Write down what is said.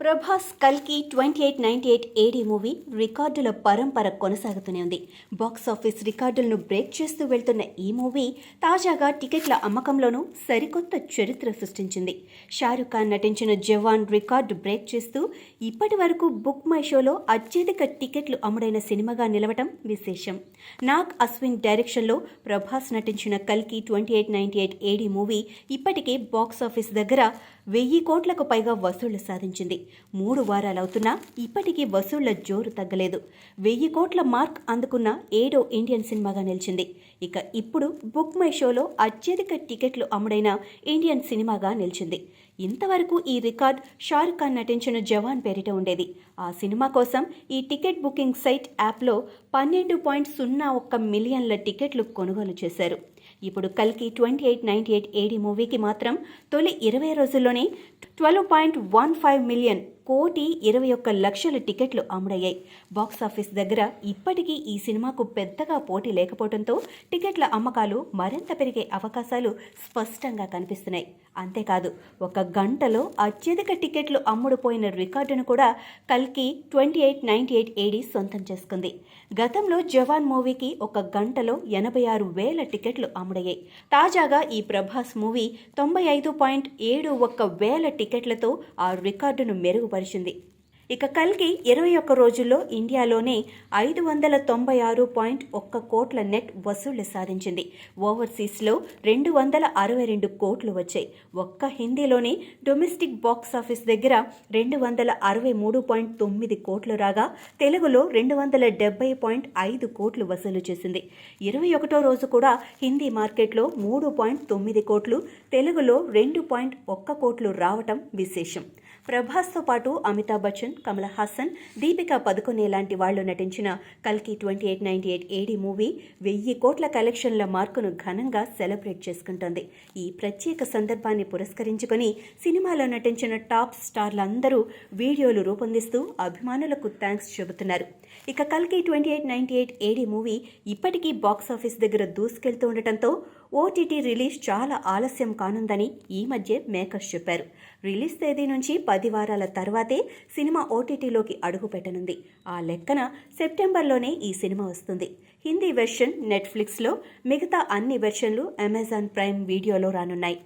ప్రభాస్ కల్కి twenty eight ninety eight AD movie రికార్డుల పరంపర కొనసాగుతూనే ఉంది. బాక్స్ ఆఫీస్ రికార్డులను బ్రేక్ చేస్తూ వెళ్తున్న ఈ మూవీ తాజాగా టికెట్ల అమ్మకంలోనూ సరికొత్త చరిత్ర సృష్టించింది. షారుఖ్ ఖాన్ నటించిన జవాన్ రికార్డు బ్రేక్ చేస్తూ ఇప్పటి వరకు బుక్ మై షోలో అత్యధిక టికెట్లు అమ్ముడైన సినిమాగా నిలవటం విశేషం. నాగ్ అశ్విన్ డైరెక్షన్లో ప్రభాస్ నటించిన కల్కి twenty eight ninety eight AD movie ఇప్పటికే బాక్స్ ఆఫీస్ దగ్గర వెయ్యి కోట్లకు పైగా వసూళ్ళు సాధించింది. మూడు వారాలవుతున్నా ఇప్పటికీ వసూళ్ళ జోరు తగ్గలేదు. వెయ్యి కోట్ల మార్క్ అందుకున్న ఏడో ఇండియన్ సినిమాగా నిలిచింది. ఇక ఇప్పుడు బుక్ మై షోలో అత్యధిక టికెట్లు అమ్ముడైన ఇండియన్ సినిమాగా నిలిచింది. ఇంతవరకు ఈ రికార్డ్ షారుఖ్ ఖాన్ నటించిన జవాన్ పేరిట ఉండేది. ఆ సినిమా కోసం ఈ టికెట్ బుకింగ్ సైట్ యాప్లో పన్నెండు పాయింట్ సున్నా ఒక్క మిలియన్ల టికెట్లు కొనుగోలు చేశారు. ఇప్పుడు కల్కి twenty eight ninety eight AD మూవీకి మాత్రం తొలి ఇరవై రోజుల్లోనే twelve point one five million కోటి ఇరవై ఒక్క లక్షల టికెట్లు అమ్ముడయ్యాయి. బాక్సాఫీస్ దగ్గర ఇప్పటికీ ఈ సినిమాకు పెద్దగా పోటీ లేకపోవడంతో టికెట్ల అమ్మకాలు మరింత పెరిగే అవకాశాలు స్పష్టంగా కనిపిస్తున్నాయి. అంతేకాదు ఒక గంటలో అత్యధిక టికెట్లు అమ్ముడుపోయిన రికార్డును కూడా కల్కి twenty eight ninety eight AD సొంతం చేసుకుంది. గతంలో జవాన్ మూవీకి ఒక గంటలో ఎనభై ఆరు వేల టికెట్లు అమ్ముడయ్యాయి. తాజాగా ఈ ప్రభాస్ మూవీ తొంభై ఐదు పాయింట్ ఏడు ఒక్క వేల టికెట్లతో ఆ రికార్డును మెరుగుపరిచింది ఇక కల్కి ఇరవై ఒక్క రోజుల్లో ఇండియాలోనే ఐదు వందల తొంభై ఆరు పాయింట్ ఒక్క కోట్ల నెట్ వసూళ్ళు సాధించింది. ఓవర్సీస్లో రెండు వందల అరవై రెండు కోట్లు వచ్చాయి. ఒక్క హిందీలోనే డొమెస్టిక్ బాక్స్ ఆఫీస్ దగ్గర రెండు వందల అరవై మూడు పాయింట్ తొమ్మిది కోట్లు రాగా తెలుగులో రెండు వందల డెబ్బై పాయింట్ ఐదు కోట్లు వసూలు చేసింది. ఇరవై ఒకటో రోజు కూడా హిందీ మార్కెట్లో మూడు పాయింట్ తొమ్మిది కోట్లు తెలుగులో రెండు పాయింట్ ఒక్క కోట్లు రావటం విశేషం. ప్రభాస్తో పాటు అమితాబ్ బచ్చన్ కమల్ హాసన్ దీపికా పదుకొనే లాంటి వాళ్ళు నటించిన కల్కి twenty eight ninety eight AD movie వెయ్యి కోట్ల కలెక్షన్ల మార్కును ఘనంగా సెలబ్రేట్ చేసుకుంటోంది. ఈ ప్రత్యేక సందర్భాన్ని పురస్కరించుకొని సినిమాలో నటించిన టాప్ స్టార్లందరూ వీడియోలు రూపొందిస్తూ అభిమానులకు థ్యాంక్స్ చెబుతున్నారు. ఇక కల్కి twenty eight ninety eight AD movie ఇప్పటికీ బాక్సాఫీస్ దగ్గర దూసుకెళ్తూ ఉండటంతో ఓటీటీ రిలీజ్ చాలా ఆలస్యం కానుందని ఈ మధ్య మేకర్స్ చెప్పారు. రిలీజ్ తేదీ నుంచి పది వారాల తర్వాతే సినిమా ఓటీటీలోకి అడుగుపెట్టనుంది ఆ లెక్కన సెప్టెంబర్లోనే ఈ సినిమా వస్తుంది. హిందీ వెర్షన్ నెట్ఫ్లిక్స్లో మిగతా అన్ని వెర్షన్లు అమెజాన్ ప్రైమ్ వీడియోలో రానున్నాయి.